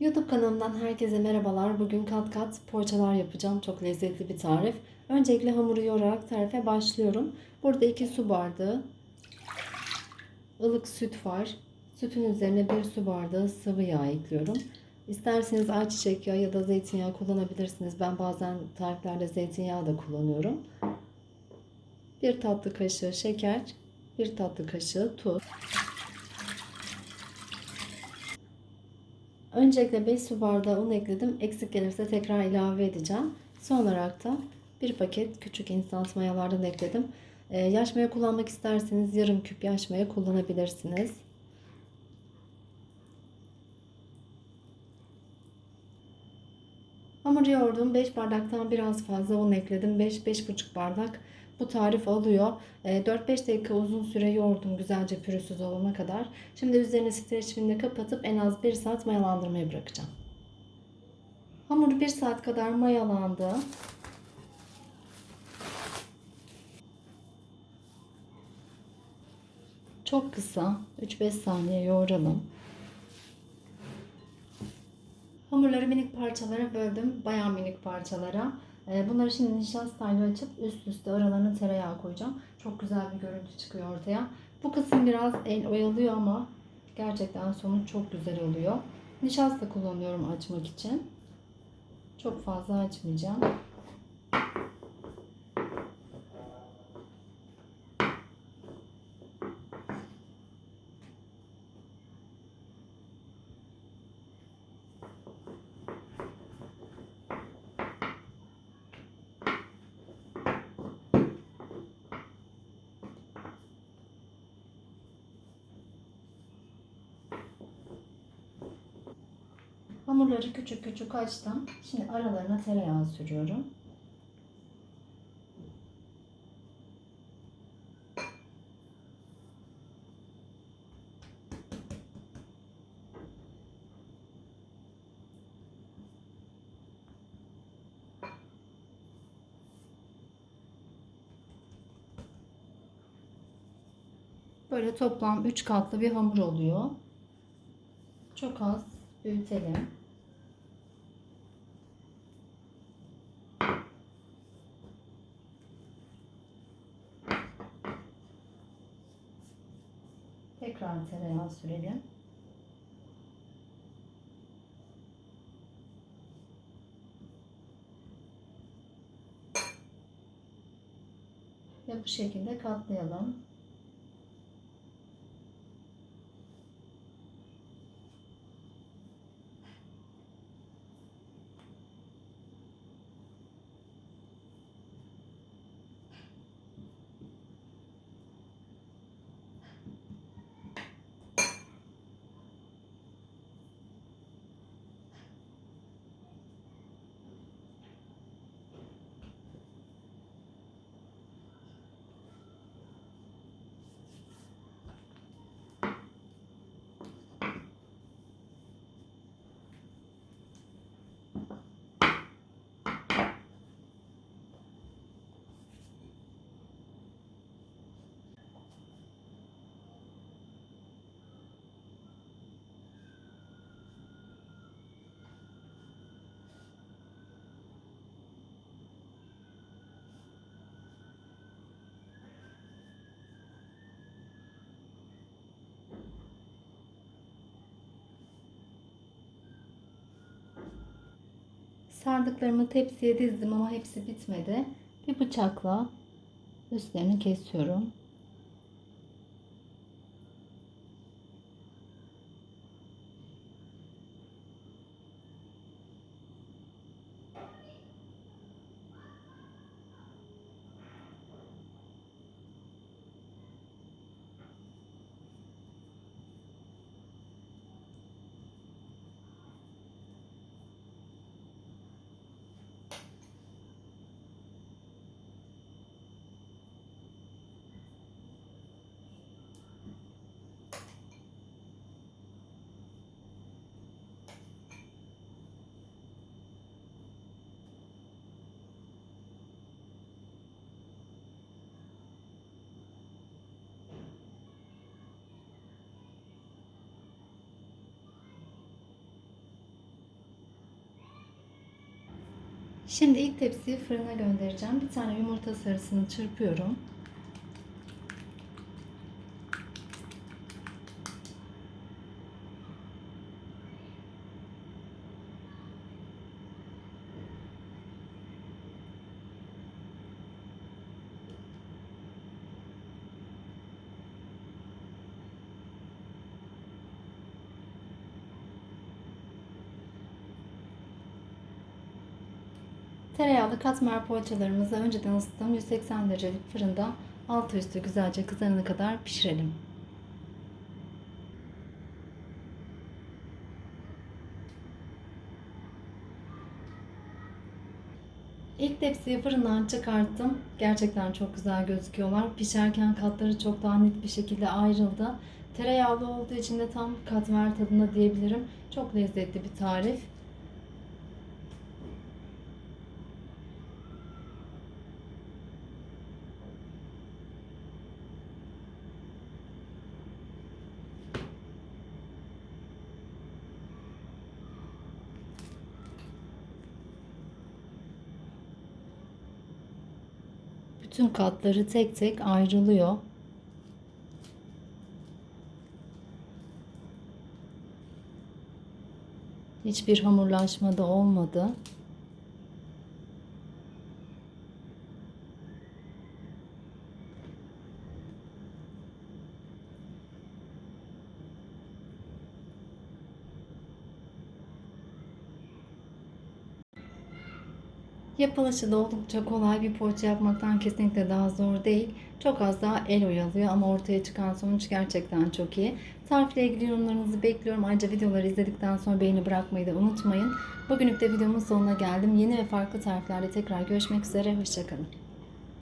YouTube kanalımdan herkese merhabalar. Bugün kat kat poğaçalar yapacağım. Çok lezzetli bir tarif. Öncelikle hamuru yoğurarak tarife başlıyorum. Burada 2 su bardağı ılık süt var. Sütün üzerine 1 su bardağı sıvı yağ ekliyorum. İsterseniz ayçiçek yağı ya da zeytinyağı kullanabilirsiniz. Ben bazen tariflerde zeytinyağı da kullanıyorum. 1 tatlı kaşığı şeker, 1 tatlı kaşığı tuz. Öncelikle 5 su bardağı un ekledim. Eksik gelirse tekrar ilave edeceğim. Son olarak da bir paket küçük instant mayalardan ekledim. Ee, yaş maya kullanmak isterseniz yarım küp yaş maya kullanabilirsiniz. Hamur yoğurdum. 5 bardaktan biraz fazla un ekledim. 5-5,5 bardak bu tarif alıyor. 4-5 dakika uzun süre yoğurdum güzelce pürüzsüz olana kadar. Şimdi üzerine streç filmle kapatıp en az 1 saat mayalandırmaya bırakacağım. Hamur 1 saat kadar mayalandı. Çok kısa 3-5 saniye yoğuralım. Hamurları minik parçalara böldüm. Bayağı minik parçalara. Ee, bunları şimdi nişastayla açıp üst üste aralarına tereyağı koyacağım. Çok güzel bir görüntü çıkıyor ortaya. Bu kısım biraz el oyalıyor ama gerçekten sonuç çok güzel oluyor. Nişasta kullanıyorum açmak için. Çok fazla açmayacağım. Hamurları küçük küçük açtım. Şimdi aralarına tereyağı sürüyorum. Böyle toplam 3 katlı bir hamur oluyor. Çok az büyütelim. Tekrar tereyağı sürelim. Ve bu şekilde katlayalım. Sardıklarımı tepsiye dizdim ama hepsi bitmedi. Bir bıçakla üstlerini kesiyorum. Şimdi ilk tepsiyi fırına göndereceğim. Bir tane yumurta sarısını çırpıyorum. Tereyağlı katmer poğaçalarımızı önceden ısıttığım 180 derecelik fırında altı üstü güzelce kızarana kadar pişirelim. İlk tepsiyi fırından çıkarttım. Gerçekten çok güzel gözüküyorlar. Pişerken katları çok daha net bir şekilde ayrıldı. Tereyağlı olduğu için de tam katmer tadında diyebilirim. Çok lezzetli bir tarif. Bütün katları tek tek ayrılıyor. Hiçbir hamurlaşma da olmadı. Yapılışı da oldukça kolay bir poğaça yapmaktan kesinlikle daha zor değil. Çok az daha el oyalıyor ama ortaya çıkan sonuç gerçekten çok iyi. Tarifle ilgili yorumlarınızı bekliyorum. Ayrıca videoları izledikten sonra beğeni bırakmayı da unutmayın. Bugünlük de videomun sonuna geldim. Yeni ve farklı tariflerle tekrar görüşmek üzere. Hoşçakalın.